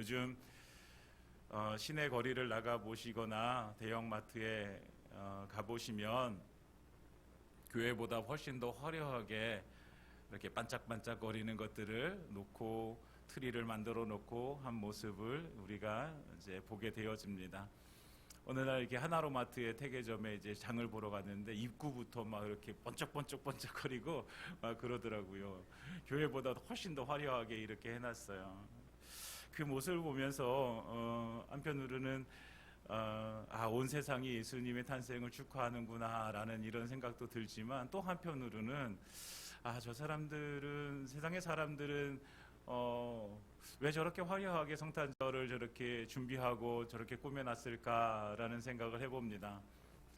요즘 어, 시내 거리를 나가 보시거나 대형 마트에 어, 가 보시면 교회보다 훨씬 더 화려하게 이렇게 반짝반짝거리는 것들을 놓고 트리를 만들어 놓고 한 모습을 우리가 이제 보게 되어집니다. 어느 날 이렇게 하나로마트의 태계점에 이제 장을 보러 갔는데 입구부터 막 이렇게 번쩍번쩍번쩍거리고 막 그러더라고요. 교회보다 훨씬 더 화려하게 이렇게 해놨어요. 그 모습을 보면서 어, 한편으로는 어, 아, 온 세상이 예수님의 탄생을 축하하는구나라는 이런 생각도 들지만 또 한편으로는 아, 저 사람들은 세상의 사람들은 어, 왜 저렇게 화려하게 성탄절을 저렇게 준비하고 저렇게 꾸며놨을까라는 생각을 해봅니다.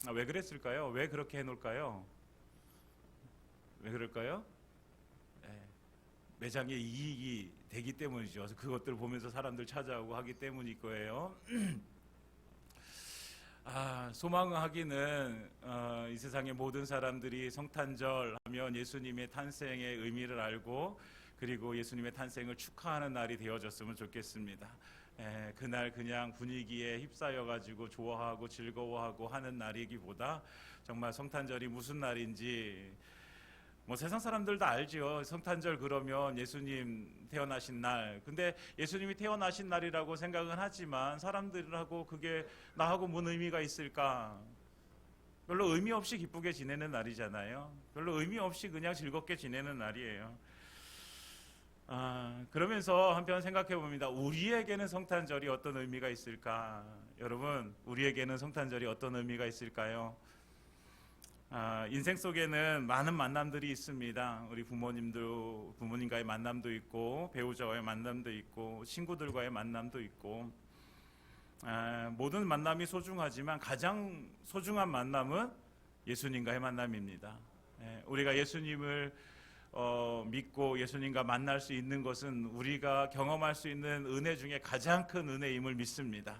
아, 왜 그랬을까요? 왜 그렇게 해놓을까요? 왜 그럴까요? 예, 매장에 이익이 되기 때문이죠. 그래서 그것들 보면서 사람들 찾아오고 하기 때문일 거예요. 아, 소망하기는 어, 이 세상의 모든 사람들이 성탄절 하면 예수님의 탄생의 의미를 알고 그리고 예수님의 탄생을 축하하는 날이 되어졌으면 좋겠습니다. 에, 그날 그냥 분위기에 휩싸여 가지고 좋아하고 즐거워하고 하는 날이기보다 정말 성탄절이 무슨 날인지 뭐 세상 사람들 다 알지요. 성탄절 그러면 예수님 태어나신 날. 근데 예수님이 태어나신 날이라고 생각은 하지만 사람들하고 그게 나하고 뭔 의미가 있을까? 별로 의미 없이 기쁘게 지내는 날이잖아요. 별로 의미 없이 그냥 즐겁게 지내는 날이에요. 아, 그러면서 한편 생각해 봅니다. 우리에게는 성탄절이 어떤 의미가 있을까? 여러분, 우리에게는 성탄절이 어떤 의미가 있을까요? 아, 인생 속에는 많은 만남들이 있습니다. 우리 부모님도 부모님과의 만남도 있고 배우자와의 만남도 있고 친구들과의 만남도 있고 아, 모든 만남이 소중하지만 가장 소중한 만남은 예수님과의 만남입니다. 예, 우리가 예수님을 어, 믿고 예수님과 만날 수 있는 것은 우리가 경험할 수 있는 은혜 중에 가장 큰 은혜임을 믿습니다.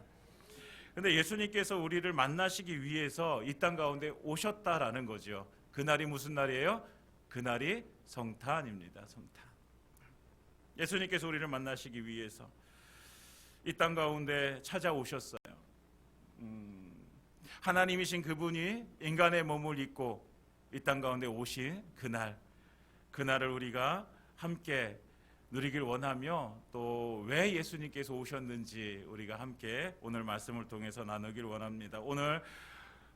근데 예수님께서 우리를 만나시기 위해서 이 땅 가운데 오셨다라는 거죠. 그날이 무슨 날이에요? 그날이 성탄입니다. 성탄. 예수님께서 우리를 만나시기 위해서 이 땅 가운데 찾아오셨어요. 음, 하나님이신 그분이 인간의 몸을 입고 이 땅 가운데 오신 그날, 그날을 우리가 함께 누리길 원하며 또 왜 예수님께서 오셨는지 우리가 함께 오늘 말씀을 통해서 나누길 원합니다. 오늘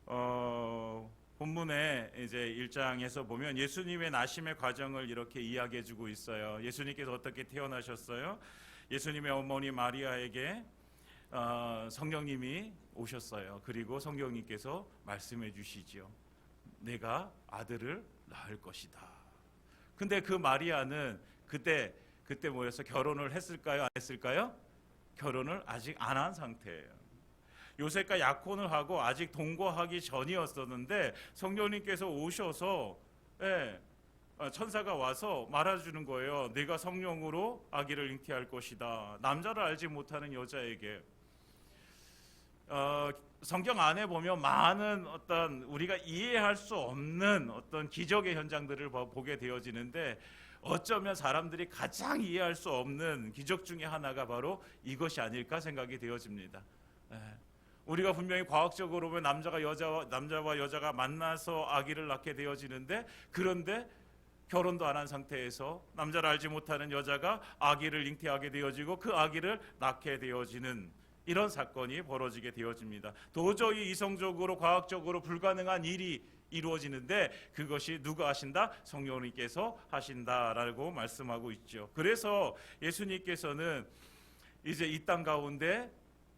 어, 본문에 이제 1장에서 보면 예수님의 나심의 과정을 이렇게 이야기해 주고 있어요. 예수님께서 어떻게 태어나셨어요? 예수님의 어머니 마리아에게 어, 성령님이 오셨어요. 그리고 성령님께서 말씀해 주시죠. 내가 아들을 낳을 것이다. 근데 그 마리아는 그때 그때 뭐였어? 결혼을 했을까요? 안 했을까요? 결혼을 아직 안 한 상태예요. 요셉과 약혼을 하고 아직 동거하기 전이었었는데 성령님께서 오셔서 예, 어, 천사가 와서 말해주는 거예요. 내가 성령으로 아기를 잉태할 것이다. 남자를 알지 못하는 여자에게 어, 성경 안에 보면 많은 어떤 우리가 이해할 수 없는 어떤 기적의 현장들을 보- 보게 되어지는데 어쩌면 사람들이 가장 이해할 수 없는 기적 중에 하나가 바로 이것이 아닐까 생각이 되어집니다. 예. 우리가 분명히 과학적으로 보면 남자가 여자와 남자와 여자가 만나서 아기를 낳게 되어지는데 그런데 결혼도 안 한 상태에서 남자를 알지 못하는 여자가 아기를 잉태하게 되어지고 그 아기를 낳게 되어지는 이런 사건이 벌어지게 되어집니다. 도저히 이성적으로 과학적으로 불가능한 일이 이루어지는데 그것이 누가 하신다? 성령님께서 하신다라고 말씀하고 있죠. 그래서 예수님께서는 이제 이 땅 가운데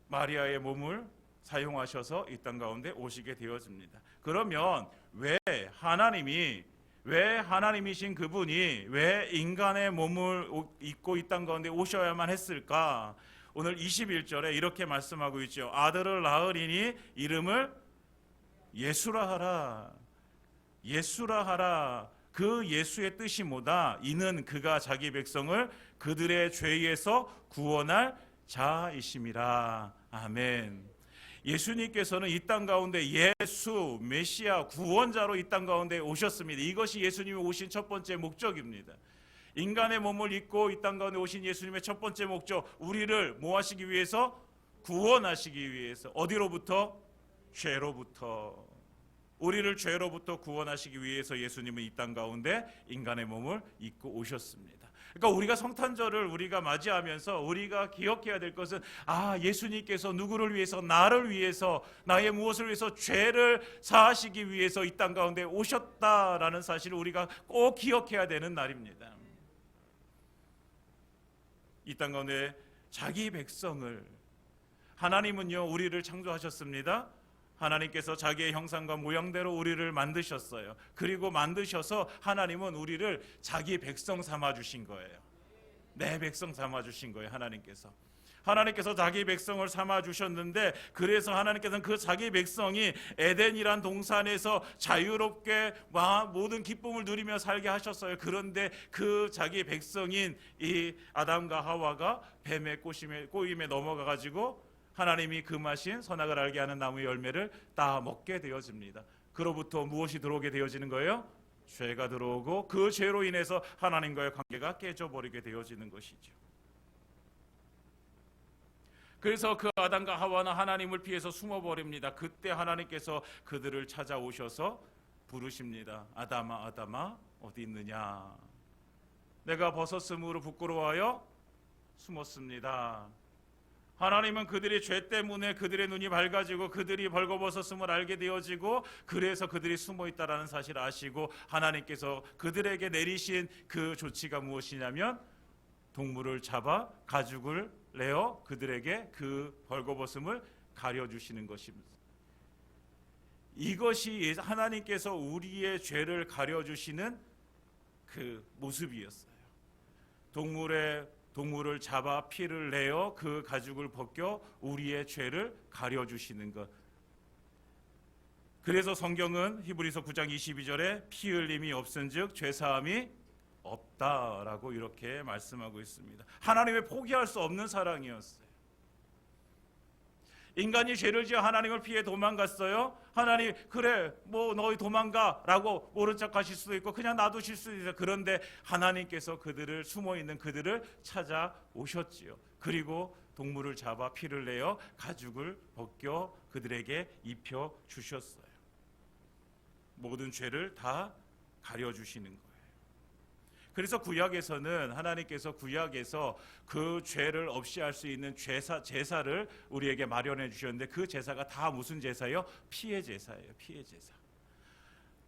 마리아의 몸을 사용하셔서 이 땅 가운데 오시게 되어집니다. 그러면 왜 하나님이 왜 하나님이신 그분이 왜 인간의 몸을 오- 입고 이 땅 가운데 오셔야만 했을까? 오늘 21절에 이렇게 말씀하고 있죠. 아들을 낳으리니 이름을 예수라 하라. 예수라 하라. 그 예수의 뜻이 뭐다? 이는 그가 자기 백성을 그들의 죄에서 구원할 자이심이라. 아멘. 예수님께서는 이 땅 가운데 예수 메시아 구원자로 이 땅 가운데 오셨습니다. 이것이 예수님이 오신 첫 번째 목적입니다. 인간의 몸을 입고 이 땅 가운데 오신 예수님의 첫 번째 목적, 우리를 뭐 하시기 위해서 구원하시기 위해서 어디로부터 죄로부터 우리를 죄로부터 구원하시기 위해서 예수님은 이 땅 가운데 인간의 몸을 입고 오셨습니다. 그러니까 우리가 성탄절을 우리가 맞이하면서 우리가 기억해야 될 것은 아 예수님께서 누구를 위해서 나를 위해서 나의 무엇을 위해서 죄를 사하시기 위해서 이 땅 가운데 오셨다라는 사실을 우리가 꼭 기억해야 되는 날입니다. 이 땅 가운데 자기 백성을 하나님은요 우리를 창조하셨습니다. 하나님께서 자기의 형상과 모양대로 우리를 만드셨어요. 그리고 만드셔서 하나님은 우리를 자기 백성 삼아 주신 거예요. 내 백성 삼아 주신 거예요. 하나님께서. 하나님께서 자기 백성을 삼아 주셨는데 그래서 하나님께서는 그 자기 백성이 에덴이란 동산에서 자유롭게 와 모든 기쁨을 누리며 살게 하셨어요. 그런데 그 자기 백성인 이 아담과 하와가 뱀의 꼬임에 넘어가 가지고 하나님이 금하신 선악을 알게 하는 나무의 열매를 따 먹게 되어집니다. 그로부터 무엇이 들어오게 되어지는 거예요? 죄가 들어오고 그 죄로 인해서 하나님과의 관계가 깨져버리게 되어지는 것이죠. 그래서 그 아담과 하와는 하나님을 피해서 숨어버립니다. 그때 하나님께서 그들을 찾아오셔서 부르십니다. 아담아, 아담아, 어디 있느냐? 내가 벗었으므로 부끄러워하여 숨었습니다. 하나님은 그들의 죄 때문에 그들의 눈이 밝아지고 그들이 벌거벗었음을 알게 되어지고 그래서 그들이 숨어 있다라는 사실을 아시고 하나님께서 그들에게 내리신 그 조치가 무엇이냐면 동물을 잡아 가죽을 내어 그들에게 그 벌거벗음을 가려 주시는 것입니다. 이것이 하나님께서 우리의 죄를 가려 주시는 그 모습이었어요. 동물의 동물을 잡아 피를 내어 그 가죽을 벗겨 우리의 죄를 가려 주시는 것. 그래서 성경은 히브리서 9장 22절에 피 흘림이 없은즉 죄 사함이 없다라고 이렇게 말씀하고 있습니다. 하나님의 포기할 수 없는 사랑이었어요. 인간이 죄를 지어 하나님을 피해 도망갔어요. 하나님 그래 뭐 너희 도망가라고 모른 척하실 수도 있고 그냥 놔두실 수도 있어요. 그런데 하나님께서 그들을 숨어 있는 그들을 찾아 오셨지요. 그리고 동물을 잡아 피를 내어 가죽을 벗겨 그들에게 입혀 주셨어요. 모든 죄를 다 가려 주시는 거예요. 그래서 구약에서는 하나님께서 구약에서 그 죄를 없이 할 수 있는 제사 제사를 우리에게 마련해 주셨는데 그 제사가 다 무슨 제사요? 피의 제사예요. 피의 제사.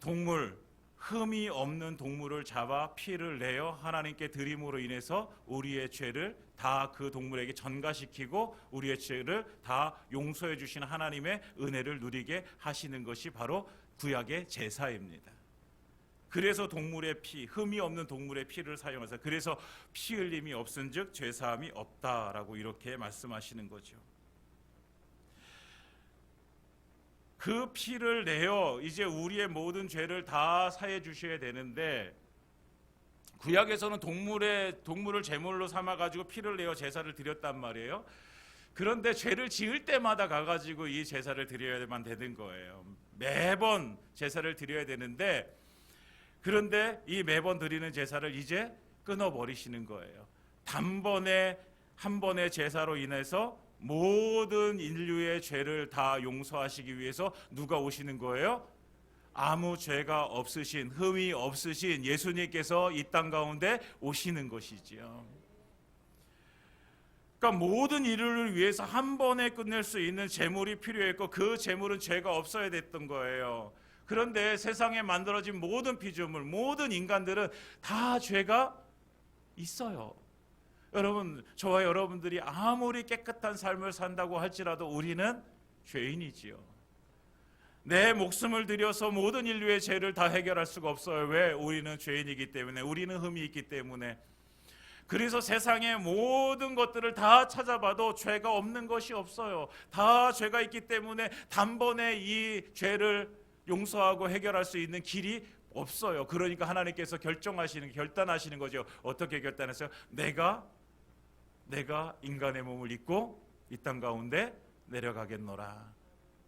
동물 흠이 없는 동물을 잡아 피를 내어 하나님께 드림으로 인해서 우리의 죄를 다 그 동물에게 전가시키고 우리의 죄를 다 용서해 주시는 하나님의 은혜를 누리게 하시는 것이 바로 구약의 제사입니다. 그래서 동물의 피, 흠이 없는 동물의 피를 사용해서 그래서 피 흘림이 없은즉 죄 사함이 없다라고 이렇게 말씀하시는 거죠. 그 피를 내어 이제 우리의 모든 죄를 다 사해 주셔야 되는데 구약에서는 동물의 동물을 제물로 삼아 가지고 피를 내어 제사를 드렸단 말이에요. 그런데 죄를 지을 때마다 가가지고 이 제사를 드려야만 되는 거예요. 매번 제사를 드려야 되는데 그런데 이 매번 드리는 제사를 이제 끊어버리시는 거예요. 단번에 한 번의 제사로 인해서 모든 인류의 죄를 다 용서하시기 위해서 누가 오시는 거예요? 아무 죄가 없으신 흠이 없으신 예수님께서 이 땅 가운데 오시는 것이지요. 그러니까 모든 인류를 위해서 한 번에 끝낼 수 있는 제물이 필요했고 그 제물은 죄가 없어야 됐던 거예요. 그런데 세상에 만들어진 모든 피조물, 모든 인간들은 다 죄가 있어요. 여러분, 저와 여러분들이 아무리 깨끗한 삶을 산다고 할지라도 우리는 죄인이지요. 내 목숨을 들여서 모든 인류의 죄를 다 해결할 수가 없어요. 왜? 우리는 죄인이기 때문에, 우리는 흠이 있기 때문에. 그래서 세상의 모든 것들을 다 찾아봐도 죄가 없는 것이 없어요. 다 죄가 있기 때문에 단번에 이 죄를 용서하고 해결할 수 있는 길이 없어요. 그러니까 하나님께서 결정하시는 결단하시는 거죠. 어떻게 결단했어요? 내가 내가 인간의 몸을 입고 이 땅 가운데 내려가겠노라.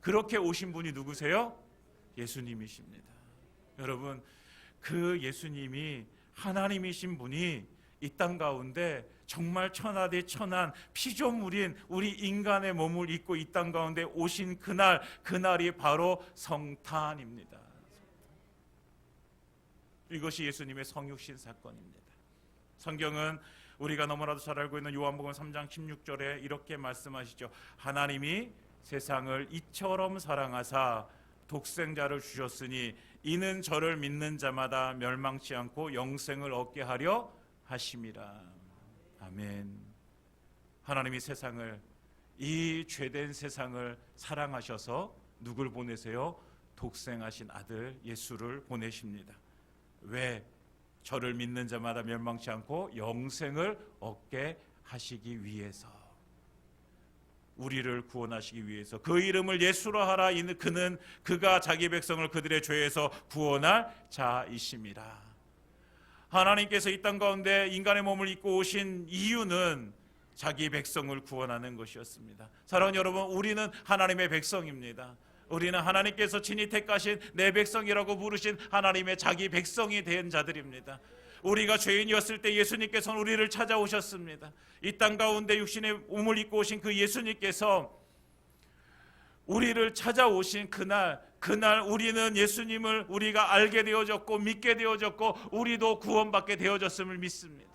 그렇게 오신 분이 누구세요? 예수님이십니다. 여러분 그 예수님이 하나님이신 분이 이 땅 가운데 정말 천하대 천한 피조물인 우리 인간의 몸을 입고 이 땅 가운데 오신 그날 그날이 바로 성탄입니다. 이것이 예수님의 성육신 사건입니다. 성경은 우리가 너무나도 잘 알고 있는 요한복음 3장 16절에 이렇게 말씀하시죠. 하나님이 세상을 이처럼 사랑하사 독생자를 주셨으니 이는 저를 믿는 자마다 멸망치 않고 영생을 얻게 하려 하심이라. 아멘. 하나님이 세상을 이 죄된 세상을 사랑하셔서 누굴 보내세요? 독생하신 아들 예수를 보내십니다. 왜? 저를 믿는 자마다 멸망치 않고 영생을 얻게 하시기 위해서. 우리를 구원하시기 위해서 그 이름을 예수로 하라 이는 그는 그가 자기 백성을 그들의 죄에서 구원할 자이심이라. 하나님께서 이 땅 가운데 인간의 몸을 입고 오신 이유는 자기 백성을 구원하는 것이었습니다. 사랑하는 여러분, 우리는 하나님의 백성입니다. 우리는 하나님께서 친히 택하신 내 백성이라고 부르신 하나님의 자기 백성이 된 자들입니다. 우리가 죄인이었을 때 예수님께서는 우리를 찾아오셨습니다. 이 땅 가운데 육신의 몸을 입고 오신 그 예수님께서 우리를 찾아오신 그날 그날 우리는 예수님을 우리가 알게 되어졌고 믿게 되어졌고 우리도 구원받게 되어졌음을 믿습니다.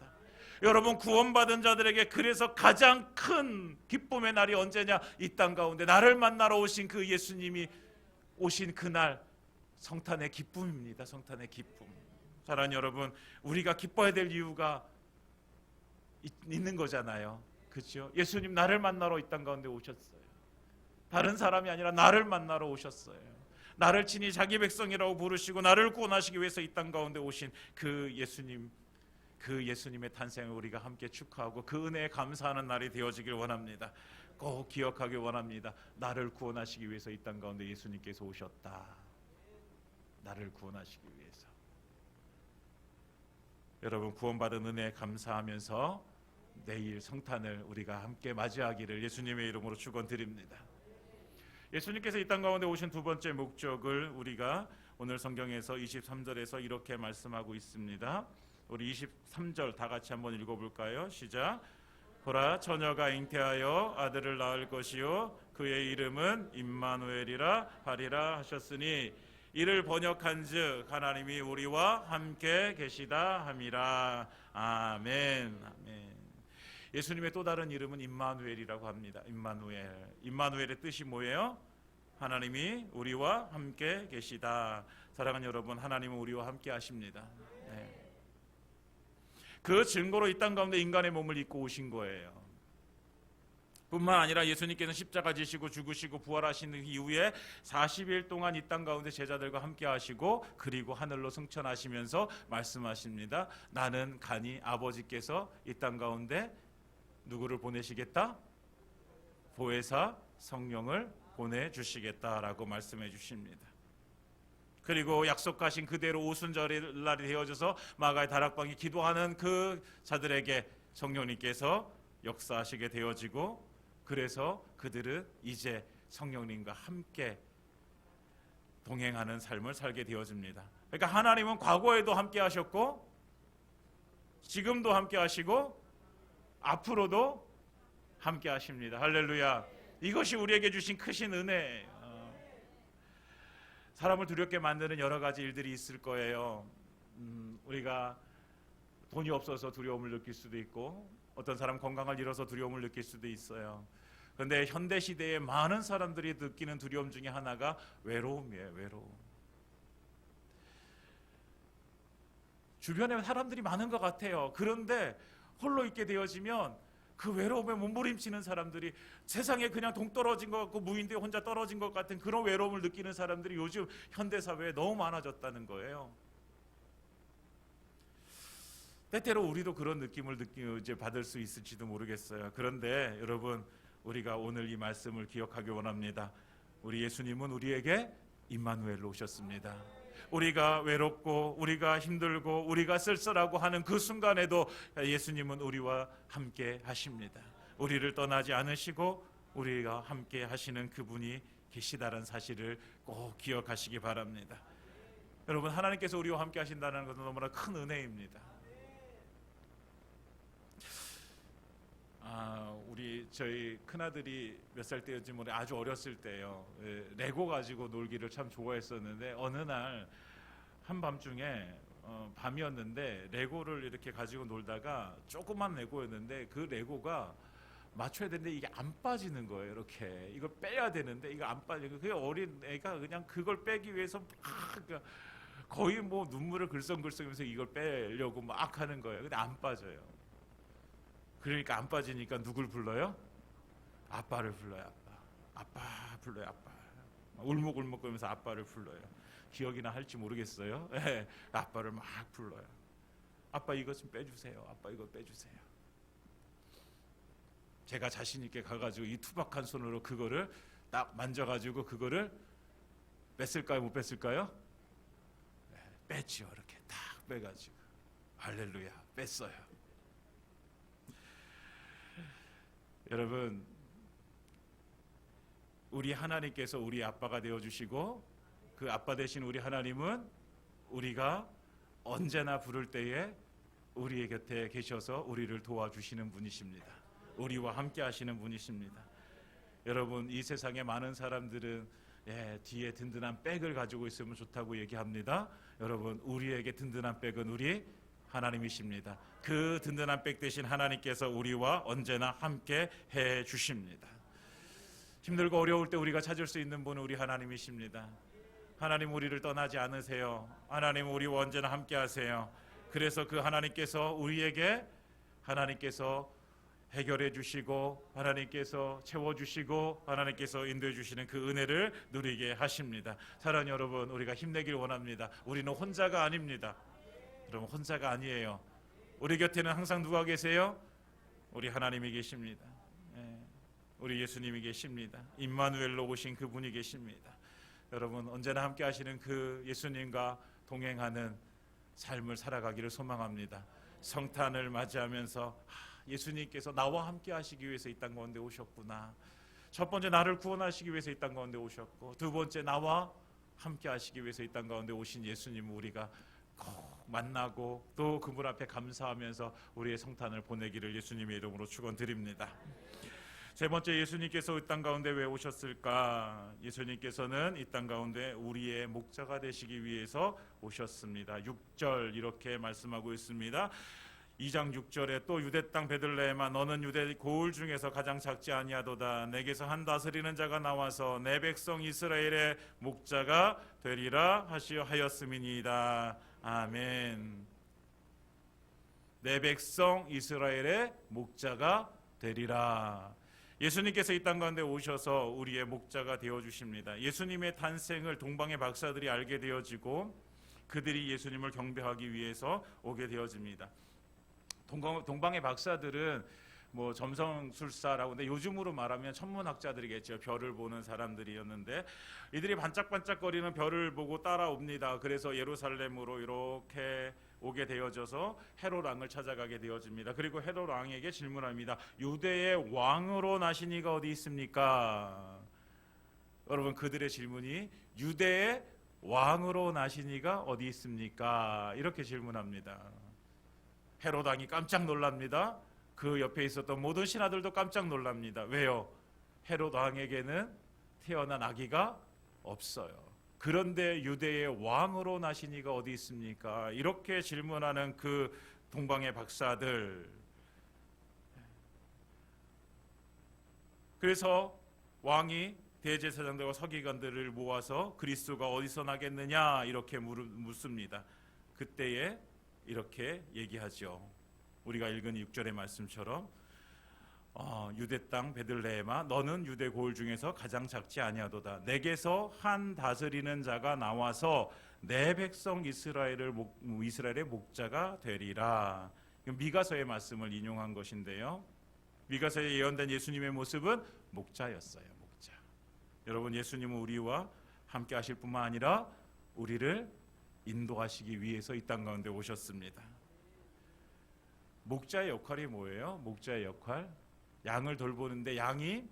여러분 구원받은 자들에게 그래서 가장 큰 기쁨의 날이 언제냐? 이 땅 가운데 나를 만나러 오신 그 예수님이 오신 그날 성탄의 기쁨입니다. 성탄의 기쁨. 사랑하는 여러분, 우리가 기뻐야 될 이유가 있, 있는 거잖아요. 그렇죠? 예수님 나를 만나러 이 땅 가운데 오셨어요. 다른 사람이 아니라 나를 만나러 오셨어요. 나를 친히 자기 백성이라고 부르시고 나를 구원하시기 위해서 이 땅 가운데 오신 그 예수님 그 예수님의 탄생을 우리가 함께 축하하고 그 은혜에 감사하는 날이 되어지길 원합니다. 꼭 기억하길 원합니다. 나를 구원하시기 위해서 이 땅 가운데 예수님께서 오셨다. 나를 구원하시기 위해서. 여러분 구원받은 은혜에 감사하면서 내일 성탄을 우리가 함께 맞이하기를 예수님의 이름으로 축원드립니다. 예수님께서 이 땅 가운데 오신 두 번째 목적을 우리가 오늘 성경에서 23절에서 이렇게 말씀하고 있습니다. 우리 23절 다 같이 한번 읽어볼까요? 시작. 보라 처녀가 잉태하여 아들을 낳을 것이요 그의 이름은 임마누엘이라 하리라 하셨으니 이를 번역한즉 하나님이 우리와 함께 계시다 함이라 아멘 아멘 예수님의 또 다른 이름은 임마누엘이라고 합니다 임마누엘 임마누엘의 뜻이 뭐예요? 하나님이 우리와 함께 계시다 사랑하는 여러분 하나님은 우리와 함께 하십니다 네. 그 증거로 이 땅 가운데 인간의 몸을 입고 오신 거예요. 뿐만 아니라 예수님께서는 십자가 지시고 죽으시고 부활하신 이후에 40일 동안 이 땅 가운데 제자들과 함께 하시고 그리고 하늘로 승천하시면서 말씀하십니다. 나는 간이 아버지께서 이 땅 가운데 누구를 보내시겠다? 보혜사 성령을 보내 주시겠다라고 말씀해 주십니다. 그리고 약속하신 그대로 오순절 날이 되어져서 마가의 다락방이 기도하는 그 자들에게 성령님께서 역사하시게 되어지고 그래서 그들은 이제 성령님과 함께 동행하는 삶을 살게 되어집니다. 그러니까 하나님은 과거에도 함께 하셨고 지금도 함께 하시고 앞으로도 함께 하십니다. 할렐루야. 이것이 우리에게 주신 크신 은혜예요. 사람을 두렵게 만드는 여러 가지 일들이 있을 거예요. 음, 우리가 돈이 없어서 두려움을 느낄 수도 있고 어떤 사람 건강을 잃어서 두려움을 느낄 수도 있어요. 그런데 현대 시대에 많은 사람들이 느끼는 두려움 중에 하나가 외로움이에요. 외로움. 주변에 사람들이 많은 것 같아요. 그런데 홀로 있게 되어지면 그 외로움에 몸부림치는 사람들이 세상에 그냥 동떨어진 것 같고 무인도에 혼자 떨어진 것 같은 그런 외로움을 느끼는 사람들이 요즘 현대 사회에 너무 많아졌다는 거예요. 때때로 우리도 그런 느낌을 느끼 이제 받을 수 있을지도 모르겠어요. 그런데 여러분 우리가 오늘 이 말씀을 기억하기 원합니다. 우리 예수님은 우리에게 임마누엘로 오셨습니다. 우리가 외롭고 우리가 힘들고 우리가 쓸쓸하고 하는 그 순간에도 예수님은 우리와 함께 하십니다. 우리를 떠나지 않으시고 우리가 함께 하시는 그분이 계시다는 사실을 꼭 기억하시기 바랍니다. 여러분 하나님께서 우리와 함께 하신다는 것은 너무나 큰 은혜입니다. 아, 우리 저희 큰 아들이 몇 살 때였지 모르 아주 어렸을 때요. 예, 레고 가지고 놀기를 참 좋아했었는데 어느 날 한밤중에 어, 밤이었는데 레고를 이렇게 가지고 놀다가 조그만 레고였는데 그 레고가 맞춰야 되는데 이게 안 빠지는 거예요. 이렇게 이걸 빼야 되는데 이거 안 빠지고 그 어린 애가 그냥 그걸 빼기 위해서 막 그러니까 거의 뭐 눈물을 글썽글썽하면서 이걸 빼려고 막 하는 거예요. 근데 안 빠져요. 그러니까 안 빠지니까 누굴 불러요? 아빠를 불러요. 아빠. 아빠 불러요. 아빠. 울먹울먹거리면서 아빠를 불러요. 기억이나 할지 모르겠어요. 예, 아빠를 막 불러요. 아빠 이것 좀 빼주세요. 아빠 이거 빼주세요. 제가 자신 있게 가가지고 이 투박한 손으로 그거를 딱 만져가지고 그거를 뺐을까요? 못 뺐을까요? 네, 뺐죠. 이렇게 딱 빼가지고 할렐루야 뺐어요. 여러분 우리 하나님께서 우리 아빠가 되어 주시고 그 아빠 되신 우리 하나님은 우리가 언제나 부를 때에 우리의 곁에 계셔서 우리를 도와주시는 분이십니다. 우리와 함께 하시는 분이십니다. 여러분 이 세상에 많은 사람들은 예, 뒤에 든든한 백을 가지고 있으면 좋다고 얘기합니다. 여러분 우리에게 든든한 백은 우리 하나님이십니다. 그 든든한 백 대신 하나님께서 우리와 언제나 함께 해 주십니다. 힘들고 어려울 때 우리가 찾을 수 있는 분은 우리 하나님이십니다. 하나님 우리를 떠나지 않으세요. 하나님 우리와 언제나 함께 하세요. 그래서 그 하나님께서 우리에게 하나님께서 해결해 주시고 하나님께서 채워 주시고 하나님께서 인도해 주시는 그 은혜를 누리게 하십니다. 사랑하는 여러분, 우리가 힘내길 원합니다. 우리는 혼자가 아닙니다. 여러분 혼자가 아니에요. 우리 곁에는 항상 누가 계세요? 우리 하나님이 계십니다. 예, 우리 예수님이 계십니다. 임마누엘로 오신 그분이 계십니다. 여러분 언제나 함께 하시는 그 예수님과 동행하는 삶을 살아가기를 소망합니다. 성탄을 맞이하면서 예수님께서 나와 함께 하시기 위해서 이 땅 가운데 오셨구나. 첫 번째 나를 구원하시기 위해서 이 땅 가운데 오셨고 두 번째 나와 함께 하시기 위해서 이 땅 가운데 오신 예수님 우리가 꼭 만나고 또 그분 앞에 감사하면서 우리의 성탄을 보내기를 예수님의 이름으로 축원드립니다. 세 번째 예수님께서 이 땅 가운데 왜 오셨을까? 예수님께서는 이 땅 가운데 우리의 목자가 되시기 위해서 오셨습니다. 6절 이렇게 말씀하고 있습니다. 2장 6절에 또 유대 땅 베들레헴아 너는 유대 고을 중에서 가장 작지 아니하도다. 내게서 한 다스리는 자가 나와서 내 백성 이스라엘의 목자가 되리라 하시어 하였음이니이다. 아멘. 내 백성 이스라엘의 목자가 되리라. 예수님께서 이 땅 가운데 오셔서 우리의 목자가 되어 주십니다. 예수님의 탄생을 동방의 박사들이 알게 되어지고 그들이 예수님을 경배하기 위해서 오게 되어집니다 동방, 동방의 박사들은 뭐 점성술사라고 근데 요즘으로 말하면 천문학자들이겠죠. 별을 보는 사람들이었는데 이들이 반짝반짝거리는 별을 보고 따라옵니다. 그래서 예루살렘으로 이렇게 오게 되어져서 헤롯 왕을 찾아가게 되어집니다. 그리고 헤롯 왕에게 질문합니다. 유대의 왕으로 나신 이가 어디 있습니까? 여러분 그들의 질문이 유대의 왕으로 나신 이가 어디 있습니까? 이렇게 질문합니다. 헤롯 왕이 깜짝 놀랍니다. 그 옆에 있었던 모든 신하들도 깜짝 놀랍니다. 왜요? 헤롯 왕에게는 태어난 아기가 없어요. 그런데 유대의 왕으로 나신 이가 어디 있습니까? 이렇게 질문하는 그 동방의 박사들. 그래서 왕이 대제사장들과 서기관들을 모아서 그리스도가 어디서 나겠느냐 이렇게 묻습니다. 그때에 이렇게 얘기하죠. 우리가 읽은 6절의 말씀처럼 어, 유대 땅 베들레헴아 너는 유대 고을 중에서 가장 작지 아니하도다. 내게서 한 다스리는 자가 나와서 내 백성 이스라엘을 목, 이스라엘의 목자가 되리라. 미가서의 말씀을 인용한 것인데요. 미가서에 예언된 예수님의 모습은 목자였어요 목자. 여러분 예수님은 우리와 함께 하실 뿐만 아니라 우리를 인도하시기 위해서 이 땅 가운데 오셨습니다. 목자의 역할이 뭐예요? 목자의 역할 양을 돌보는데 양이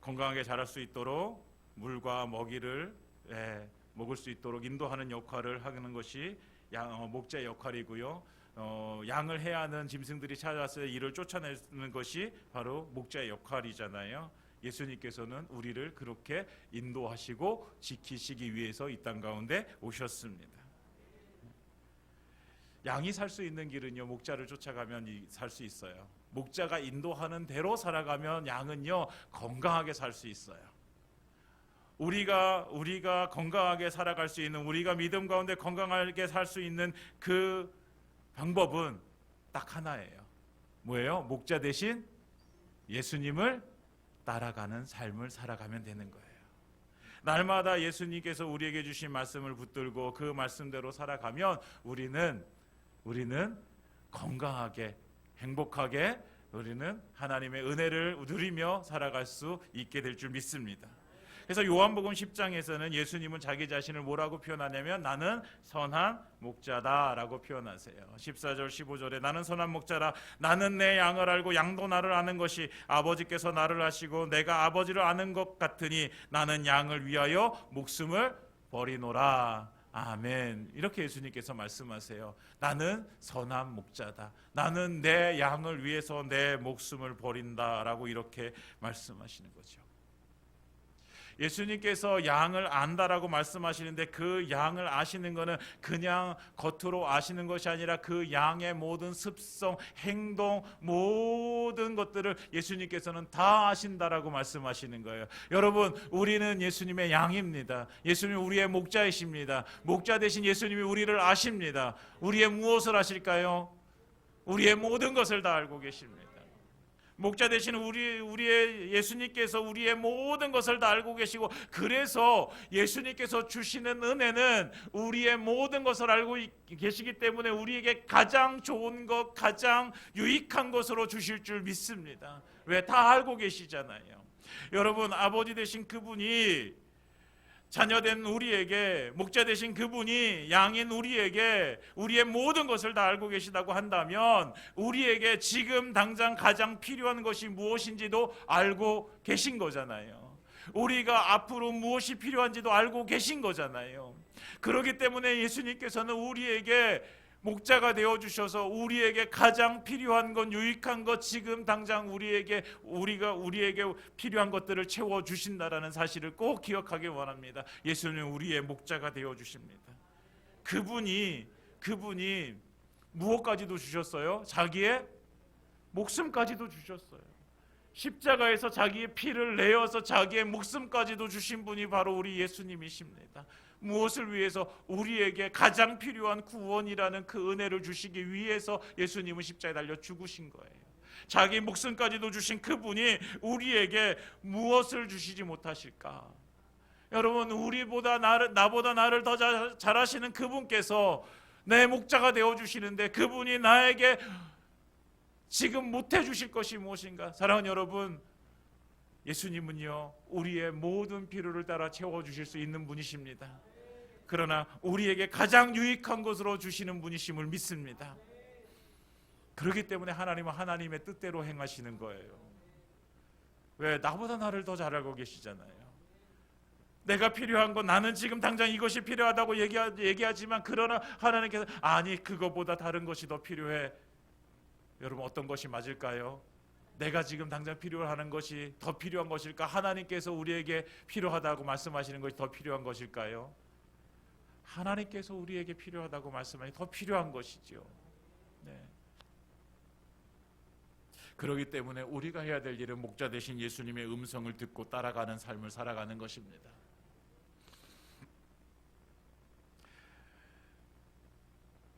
건강하게 자랄 수 있도록 물과 먹이를 예, 먹을 수 있도록 인도하는 역할을 하는 것이 양, 어, 목자의 역할이고요. 어, 양을 해야 하는 짐승들이 찾아와서 이를 쫓아내는 것이 바로 목자의 역할이잖아요. 예수님께서는 우리를 그렇게 인도하시고 지키시기 위해서 이 땅 가운데 오셨습니다. 양이 살 수 있는 길은요 목자를 쫓아가면 살 수 있어요. 목자가 인도하는 대로 살아가면 양은요 건강하게 살 수 있어요. 우리가 우리가 건강하게 살아갈 수 있는 우리가 믿음 가운데 건강하게 살 수 있는 그 방법은 딱 하나예요. 뭐예요? 목자 대신 예수님을 따라가는 삶을 살아가면 되는 거예요. 날마다 예수님께서 우리에게 주신 말씀을 붙들고 그 말씀대로 살아가면 우리는 우리는 건강하게 행복하게 우리는 하나님의 은혜를 누리며 살아갈 수 있게 될 줄 믿습니다. 그래서 요한복음 10장에서는 예수님은 자기 자신을 뭐라고 표현하냐면 나는 선한 목자다라고 표현하세요. 14절 15절에 나는 선한 목자라 나는 내 양을 알고 양도 나를 아는 것이 아버지께서 나를 아시고 내가 아버지를 아는 것 같으니 나는 양을 위하여 목숨을 버리노라. 아멘. 이렇게 예수님께서 말씀하세요. 나는 선한 목자다. 나는 내 양을 위해서 내 목숨을 버린다라고 이렇게 말씀하시는 거죠. 예수님께서 양을 안다라고 말씀하시는데 그 양을 아시는 것은 그냥 겉으로 아시는 것이 아니라 그 양의 모든 습성, 행동, 모든 것들을 예수님께서는 다 아신다라고 말씀하시는 거예요. 여러분, 우리는 예수님의 양입니다. 예수님 우리의 목자이십니다. 목자 대신 예수님이 우리를 아십니다. 우리의 무엇을 아실까요? 우리의 모든 것을 다 알고 계십니다. 목자 되시는 우리 우리의 예수님께서 우리의 모든 것을 다 알고 계시고 그래서 예수님께서 주시는 은혜는 우리의 모든 것을 알고 계시기 때문에 우리에게 가장 좋은 것, 가장 유익한 것으로 주실 줄 믿습니다. 왜 다 알고 계시잖아요. 여러분 아버지 되신 그분이 자녀된 우리에게 목자 되신 그분이 양인 우리에게 우리의 모든 것을 다 알고 계시다고 한다면 우리에게 지금 당장 가장 필요한 것이 무엇인지도 알고 계신 거잖아요. 우리가 앞으로 무엇이 필요한지도 알고 계신 거잖아요. 그렇기 때문에 예수님께서는 우리에게 목자가 되어 주셔서 우리에게 가장 필요한 건 유익한 것 지금 당장 우리에게 우리가 우리에게 필요한 것들을 채워 주신다라는 사실을 꼭 기억하기 원합니다. 예수님 우리의 목자가 되어 주십니다. 그분이 그분이 무엇까지도 주셨어요? 자기의 목숨까지도 주셨어요. 십자가에서 자기의 피를 내어서 자기의 목숨까지도 주신 분이 바로 우리 예수님이십니다. 무엇을 위해서 우리에게 가장 필요한 구원이라는 그 은혜를 주시기 위해서 예수님은 십자가에 달려 죽으신 거예요. 자기 목숨까지도 주신 그분이 우리에게 무엇을 주시지 못하실까? 여러분 우리보다 나를 나보다 나를 더 잘, 잘하시는 그분께서 내 목자가 되어 주시는데 그분이 나에게 지금 못해 주실 것이 무엇인가? 사랑하는 여러분 예수님은요 우리의 모든 필요를 따라 채워 주실 수 있는 분이십니다. 그러나 우리에게 가장 유익한 것으로 주시는 분이심을 믿습니다. 그렇기 때문에 하나님은 하나님의 뜻대로 행하시는 거예요. 왜 나보다 나를 더 잘 알고 계시잖아요. 내가 필요한 건 나는 지금 당장 이것이 필요하다고 얘기하, 얘기하지만 그러나 하나님께서 아니 그거보다 다른 것이 더 필요해. 여러분 어떤 것이 맞을까요? 내가 지금 당장 필요하는 것이 더 필요한 것일까? 하나님께서 우리에게 필요하다고 말씀하시는 것이 더 필요한 것일까요? 하나님께서 우리에게 필요하다고 말씀하니 더 필요한 것이지요. 네. 그러기 때문에 우리가 해야 될 일은 목자 대신 예수님의 음성을 듣고 따라가는 삶을 살아가는 것입니다.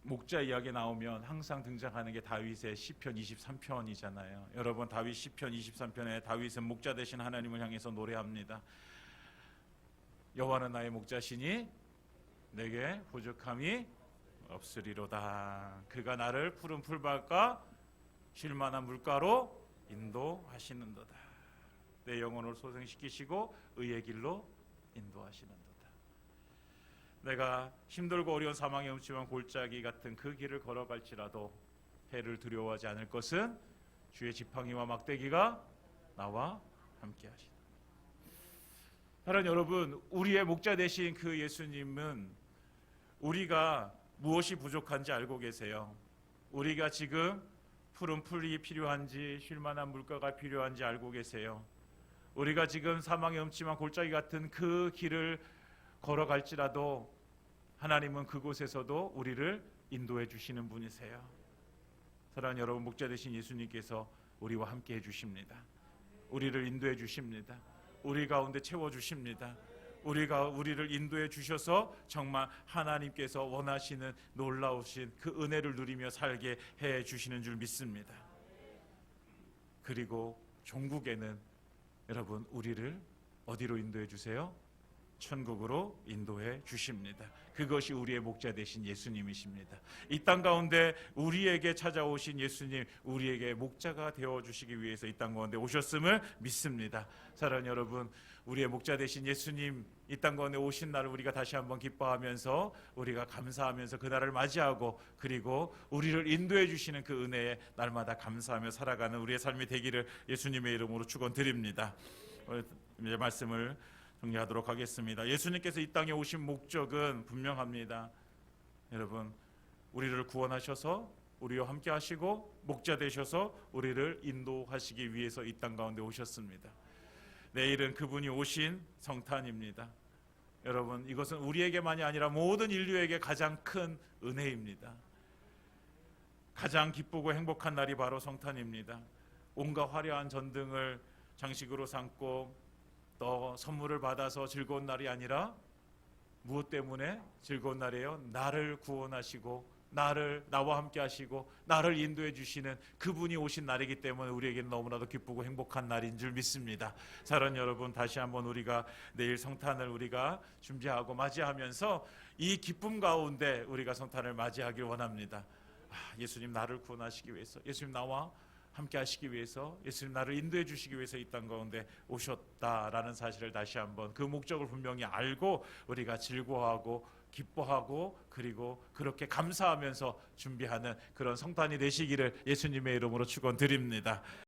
목자 이야기 나오면 항상 등장하는 게 다윗의 시편 23편이잖아요. 여러분 다윗 시편 23편에 다윗은 목자 대신 하나님을 향해서 노래합니다. 여호와는 나의 목자시니 내게 부족함이 없으리로다. 그가 나를 푸른 풀밭과 쉴 만한 물가로 인도하시는도다. 내 영혼을 소생시키시고 의의 길로 인도하시는도다. 내가 힘들고 어려운 사망의 음침한 골짜기 같은 그 길을 걸어갈지라도 해를 두려워하지 않을 것은 주의 지팡이와 막대기가 나와 함께 하시다. 사랑하는 여러분, 우리의 목자 되신 그 예수님은 우리가 무엇이 부족한지 알고 계세요. 우리가 지금 푸른 풀이 필요한지 쉴만한 물가가 필요한지 알고 계세요. 우리가 지금 사망의 음침한 골짜기 같은 그 길을 걸어갈지라도 하나님은 그곳에서도 우리를 인도해 주시는 분이세요. 사랑하는 여러분, 목자 되신 예수님께서 우리와 함께 해 주십니다. 우리를 인도해 주십니다. 우리 가운데 채워 주십니다. 우리가 우리를 인도해 주셔서 정말 하나님께서 원하시는 놀라우신 그 은혜를 누리며 살게 해 주시는 줄 믿습니다. 그리고 종국에는 여러분 우리를 어디로 인도해 주세요? 천국으로 인도해 주십니다. 그것이 우리의 목자 되신 예수님이십니다. 이 땅 가운데 우리에게 찾아오신 예수님, 우리에게 목자가 되어 주시기 위해서 이 땅 가운데 오셨음을 믿습니다. 사랑하는 여러분, 우리의 목자 되신 예수님 이 땅 가운데 오신 날을 우리가 다시 한번 기뻐하면서 우리가 감사하면서 그 날을 맞이하고 그리고 우리를 인도해 주시는 그 은혜에 날마다 감사하며 살아가는 우리의 삶이 되기를 예수님의 이름으로 축원드립니다. 어, 이제 말씀을 정리하도록 하겠습니다. 예수님께서 이 땅에 오신 목적은 분명합니다. 여러분, 우리를 구원하셔서 우리와 함께 하시고 목자 되셔서 우리를 인도하시기 위해서 이 땅 가운데 오셨습니다. 내일은 그분이 오신 성탄입니다. 여러분, 이것은 우리에게만이 아니라 모든 인류에게 가장 큰 은혜입니다. 가장 기쁘고 행복한 날이 바로 성탄입니다. 온갖 화려한 전등을 장식으로 삼고 또 선물을 받아서 즐거운 날이 아니라 무엇 때문에 즐거운 날이에요? 나를 구원하시고 나를 나와 함께 하시고 나를 인도해 주시는 그분이 오신 날이기 때문에 우리에게는 너무나도 기쁘고 행복한 날인 줄 믿습니다. 사랑 여러분 다시 한번 우리가 내일 성탄을 우리가 준비하고 맞이하면서 이 기쁨 가운데 우리가 성탄을 맞이하길 원합니다. 아, 예수님 나를 구원하시기 위해서 예수님 나와 함께 하시기 위해서 예수님 나를 인도해 주시기 위해서 이 땅 가운데 오셨다라는 사실을 다시 한번 그 목적을 분명히 알고 우리가 즐거워하고 기뻐하고 그리고 그렇게 감사하면서 준비하는 그런 성탄이 되시기를 예수님의 이름으로 축원드립니다.